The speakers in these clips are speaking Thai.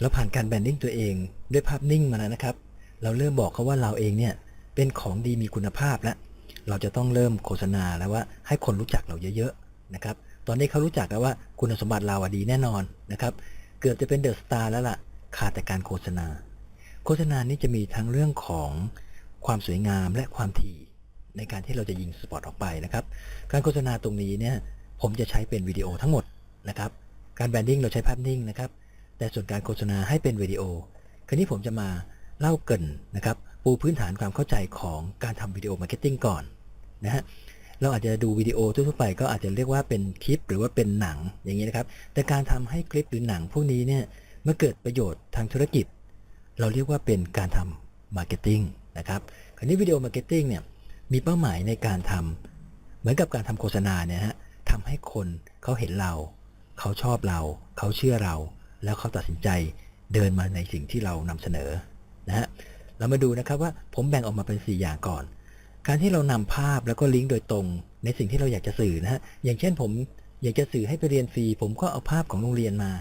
เราผ่านการแบนดิ้งตัวเองด้วยภาพนิ่งมาแล้วนะครับ เราเริ่มบอกเขาว่าเราเองเนี่ยเป็นของดีมีคุณภาพแล้วเราจะต้องเริ่มโฆษณาแล้วว่าให้คนรู้จักเราเยอะๆนะครับตอนนี้เขารู้จักแล้วว่าคุณสมบัติเราดีแน่นอนนะครับเกือบจะเป็นเดอะสตาร์แล้วล่ะขาดแต่การโฆษณา โฆษณานี้จะมีทั้งเรื่องของความสวยงามและความถี่ในการที่เราจะยิงสปอตออกไปนะครับ การโฆษณาตรงนี้เนี่ยผมจะใช้เป็นวิดีโอทั้งหมดนะครับ การแบนดิ้งเราใช้ภาพนิ่งนะครับ แต่ส่วนการโฆษณาให้เป็นวิดีโอ คราวนี้ผมจะมาเล่าเกินนะครับปูพื้นฐานความเข้าใจของการทำวิดีโอมาร์เก็ตติ้งก่อนนะฮะเราอาจจะดูวิดีโอทั่วไปก็อาจจะเรียกว่าเป็นคลิป หรือว่าเป็นหนังอย่างนี้นะครับ แต่การทำให้คลิปหรือหนังพวกนี้เนี่ยเมื่อเกิดประโยชน์ทางธุรกิจ เราเรียกว่าเป็นการทำมาร์เก็ตติ้งนะครับคราวนี้วิดีโอมาร์เก็ตติ้งเนี่ยมีเป้าหมายในการทำเหมือนกับการทำโฆษณาเนี่ยฮะทำให้คนเขาเห็นเรา เขาชอบเรา เขาเชื่อเรา แล้วเขาตัดสินใจเดินมาในสิ่งที่เรานำเสนอนะฮะเรามาดูนะครับว่าผมแบ่งออกมาเป็น 4 อย่างก่อน การที่เรานำภาพแล้วก็ลิงก์โดยตรงในสิ่งที่เราอยากจะสื่อนะฮะอย่างเช่นผมอยากจะสื่อให้ไปเรียนฟรีผมก็เอาภาพของโรงเรียนมา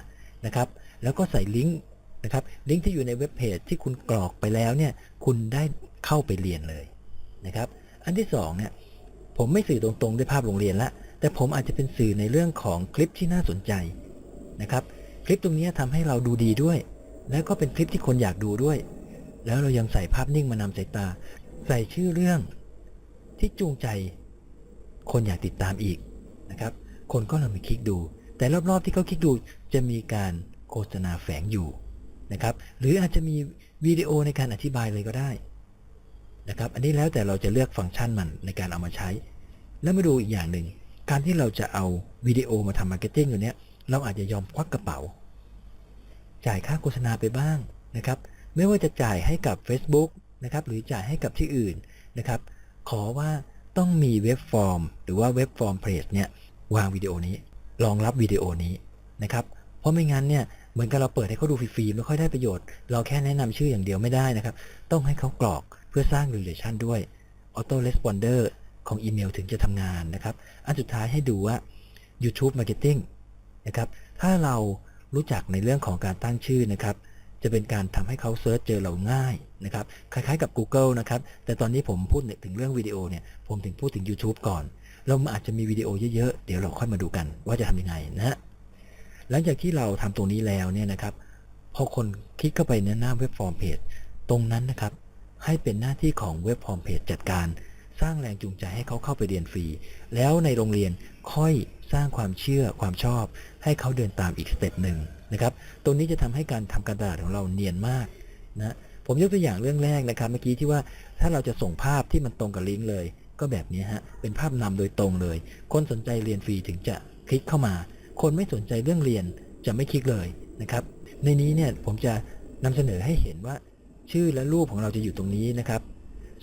นะครับแล้วก็ใส่ลิงก์นะครับลิงก์ที่อยู่ในเว็บเพจที่คุณกรอกไปแล้วเนี่ยคุณได้เข้าไปเรียนเลยนะครับอันที่สองเนี่ยผมไม่สื่อตรงๆด้วยภาพโรงเรียนละแต่ผมอาจจะเป็นสื่อในเรื่องของคลิปที่น่าสนใจนะครับ คลิปตรงนี้ทำให้เราดูดีด้วย แล้วก็เป็นคลิปที่คนอยากดูด้วย แล้วเรายังใส่ภาพนิ่งมานำสายตา ใส่ชื่อเรื่อง ที่จูงใจ คนอยากติดตามอีกนะครับ คนก็ลองไปคลิกดู แต่รอบๆที่เขาคลิกดูจะมีการโฆษณาแฝงอยู่นะครับ หรืออาจจะมีวิดีโอในการอธิบายเลยก็ได้นะครับ อันนี้แล้วแต่เราจะเลือกฟังก์ชันมันในการเอามาใช้ แล้วมาดูอีกอย่างหนึ่ง การที่เราจะเอาวิดีโอมาทำมาร์เก็ตติ้งตัวเนี้ย เราอาจจะยอมควักกระเป๋า จ่ายค่าโฆษณาไปบ้างนะครับ ไม่ว่าจะจ่ายให้กับ Facebook นะครับ หรือจ่ายให้กับที่อื่นนะครับ ขอว่าต้องมีเว็บฟอร์ม หรือว่าเว็บฟอร์มเพจเนี่ยวางวิดีโอนี้รองรับวิดีโอนี้นะครับ เพราะไม่งั้นเนี่ยเหมือนกับเราเปิดให้เขาดูฟรีๆไม่ค่อยได้ประโยชน์ เราแค่แนะนำชื่ออย่างเดียวไม่ได้นะครับ ต้องให้เขากรอกเพื่อสร้าง relation ด้วย auto responder ของอีเมลถึงจะทำงานนะครับ อันสุดท้ายให้ดูว่า YouTube Marketing นะครับ ถ้าเรารู้จักในเรื่องของการตั้งชื่อนะครับ จะเป็นการทำให้เขาเซิร์ชเจอเราง่ายนะครับ คล้ายๆกับ Google นะครับ แต่ตอนนี้ผมพูดถึงเรื่องวิดีโอเนี่ย ผมถึงพูดถึง YouTube ก่อน เราอาจจะมีวิดีโอเยอะๆ เดี๋ยวเราค่อยมาดูกันว่าจะทำยังไงนะฮะ หลังจากที่เราทำตรงนี้แล้วเนี่ยนะครับ พอคนคลิกเข้าไปในหน้าเว็บฟอร์มเพจตรงนั้นนะครับ ให้เป็นหน้าที่ของเว็บฟอร์มเพจจัดการ สร้างแรงจูงใจให้เขาเข้าไปเรียนฟรี แล้วในโรงเรียนค่อย สร้างความเชื่อความชอบ ให้เขาเดินตามอีกสเต็ปหนึ่งนะครับ ตรงนี้จะทำให้การทำการตลาดของเราเนียนมากนะผมยกตัวอย่างเรื่องแรกนะครับ เมื่อกี้ที่ว่าถ้าเราจะส่งภาพที่มันตรงกับลิงก์เลย ก็แบบนี้ฮะเป็นภาพนำโดยตรงเลย คนสนใจเรียนฟรีถึงจะคลิกเข้ามา คนไม่สนใจเรื่องเรียนจะไม่คลิกเลยนะครับ ในนี้เนี่ยผมจะนำเสนอให้เห็นว่า ชื่อและรูปของเราจะอยู่ตรงนี้นะครับ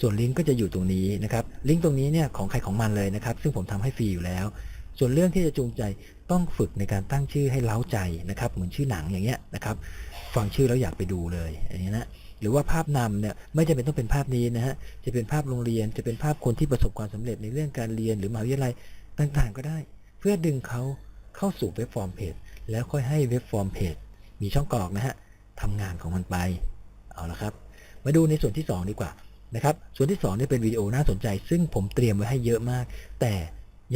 ส่วนลิงก์ก็จะอยู่ตรงนี้นะครับ ลิงก์ตรงนี้เนี่ยของใครของมันเลยนะครับ ซึ่งผมทำให้ฟรีอยู่แล้ว ส่วนเรื่องที่จะจูงใจต้องฝึกในการตั้งชื่อให้เล้าใจนะครับ เหมือนชื่อหนังอย่างเงี้ยนะครับ ฟังชื่อแล้วอยากไปดูเลยอย่างเงี้ยนะหรือว่าภาพนำเนี่ยไม่จำเป็นต้องเป็นภาพนี้นะฮะจะเป็นภาพโรงเรียนจะเป็นภาพคนที่ประสบความสำเร็จในเรื่องการเรียนหรือมหาวิทยาลัยต่างๆ ก็ได้ เพื่อดึงเขาเข้าสู่เว็บฟอร์มเพจแล้วค่อยให้เว็บฟอร์มเพจมีช่องกรอกนะฮะทำงานของมันไปเอาละครับ มาดูในส่วนที่ 2 ดีกว่านะครับส่วนที่2นี่เป็นวิดีโอน่าสนใจ ซึ่งผมเตรียมไว้ให้เยอะมาก แต่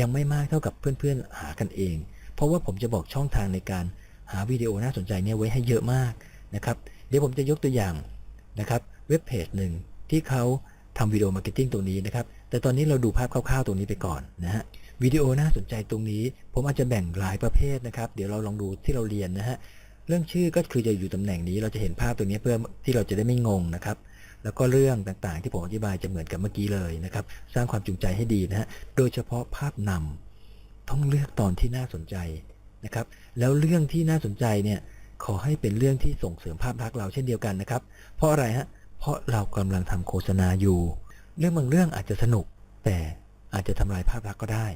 ยังไม่มากเท่ากับเพื่อนๆหากันเอง เพราะว่าผมจะบอกช่องทางในการหาวิดีโอน่าสนใจเนี่ยไว้ให้เยอะมากนะครับเดี๋ยวผมจะยกตัวอย่างนะครับเว็บเพจหนึ่งที่เขาทำวิดีโอมาร์เก็ตติ้งตรงนี้นะครับ แต่ตอนนี้เราดูภาพคร่าวๆตรงนี้ไปก่อนนะฮะวิดีโอน่าสนใจตรงนี้ ผมอาจจะแบ่งหลายประเภทนะครับ เดี๋ยวเราลองดูที่เราเรียนนะฮะเรื่องชื่อก็คือจะอยู่ตำแหน่งนี้เราจะเห็นภาพตรงนี้เพื่อที่เราจะได้ไม่งงนะครับ แล้วก็เรื่องต่างๆ ที่ผมอธิบายจะเหมือนกับเมื่อกี้เลยนะครับ สร้างความจูงใจให้ดีนะฮะโดยเฉพาะภาพนำต้องเลือกตอนที่น่าสนใจนะครับ แล้วเรื่องที่น่าสนใจเนี่ยขอให้เป็นเรื่องที่ส่งเสริมภาพลักษณ์เราเช่นเดียวกันนะครับ เพราะอะไรฮะเพราะเรากำลังทำโฆษณาอยู่ เรื่องบางเรื่องอาจจะสนุก แต่อาจจะทำลายภาพลักษณ์ก็ได้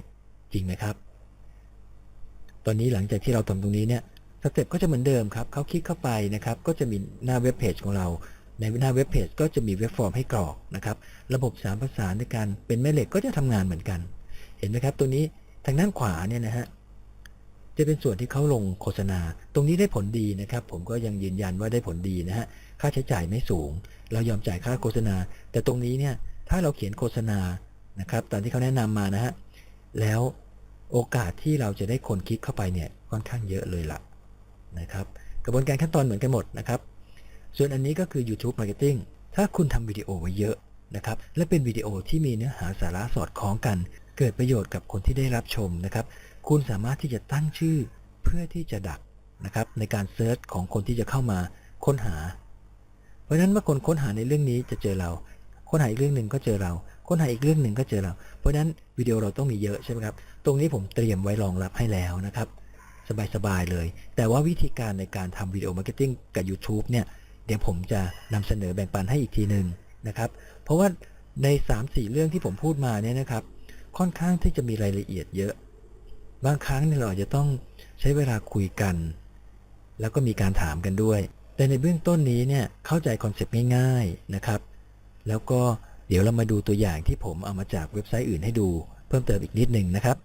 จริงไหมครับ ตอนนี้หลังจากที่เราทำตรงนี้เนี่ยสเต็ปก็จะเหมือนเดิมครับ เขาคลิกเข้าไปนะครับ ก็จะมีหน้าเว็บเพจของเรา ในหน้าเว็บเพจก็จะมีเว็บฟอร์มให้กรอกนะครับ ระบบสามภาษาในการเป็นแม่เหล็กก็จะทำงานเหมือนกัน เห็นไหมครับ ตัวนี้ทางด้านขวาเนี่ยนะฮะจะเป็นส่วนที่เขาลงโฆษณา ตรงนี้ได้ผลดีนะครับ ผมก็ยังยืนยันว่าได้ผลดีนะฮะค่าใช้จ่ายไม่สูง เรายอมจ่ายค่าโฆษณา แต่ตรงนี้เนี่ยถ้าเราเขียนโฆษณานะครับตามที่เขาแนะนำมานะฮะแล้วโอกาสที่เราจะได้คนคลิกเข้าไปเนี่ยค่อนข้างเยอะเลยล่ะนะครับ กระบวนการขั้นตอนเหมือนกันหมดนะครับ ส่วนอันนี้ก็คือ YouTube Marketing ถ้าคุณทำวิดีโอไว้เยอะนะครับ และเป็นวิดีโอที่มีเนื้อหาสาระสอดคล้องกัน เกิดประโยชน์กับคนที่ได้รับชมนะครับ คุณสามารถที่จะตั้งชื่อเพื่อที่จะดักนะครับในการเซิร์ชของคนที่จะเข้ามาค้นหา เพราะฉะนั้นเมื่อคนค้นหาในเรื่องนี้จะเจอเรา ค้นหาอีกเรื่องหนึ่งก็เจอเรา ค้นหาอีกเรื่องหนึ่งก็เจอเรา เพราะฉะนั้นวิดีโอเราต้องมีเยอะใช่ไหมครับ ตรงนี้ผมเตรียมไว้รองรับให้แล้วนะครับ สบายๆเลย แต่ว่าวิธีการในการทำวิดีโอมาร์เก็ตติ้งกับ YouTube เนี่ย ดี๋ยวผมจะนำเสนอแบ่งปันให้อีกทีหนึ่งนะครับ เพราะว่าใน 3-4 เรื่องที่ผมพูดมาเนี่ยนะครับ ค่อนข้างที่จะมีรายละเอียดเยอะ บางครั้งเนี่ยเราอาจจะต้องใช้เวลาคุยกัน แล้วก็มีการถามกันด้วย แต่ในเบื้องต้นนี้เนี่ยเข้าใจคอนเซปต์ง่ายๆนะครับ แล้วก็เดี๋ยวเรามาดูตัวอย่างที่ผมเอามาจากเว็บไซต์อื่นให้ดู เพิ่มเติมอีกนิดหนึ่งนะครับ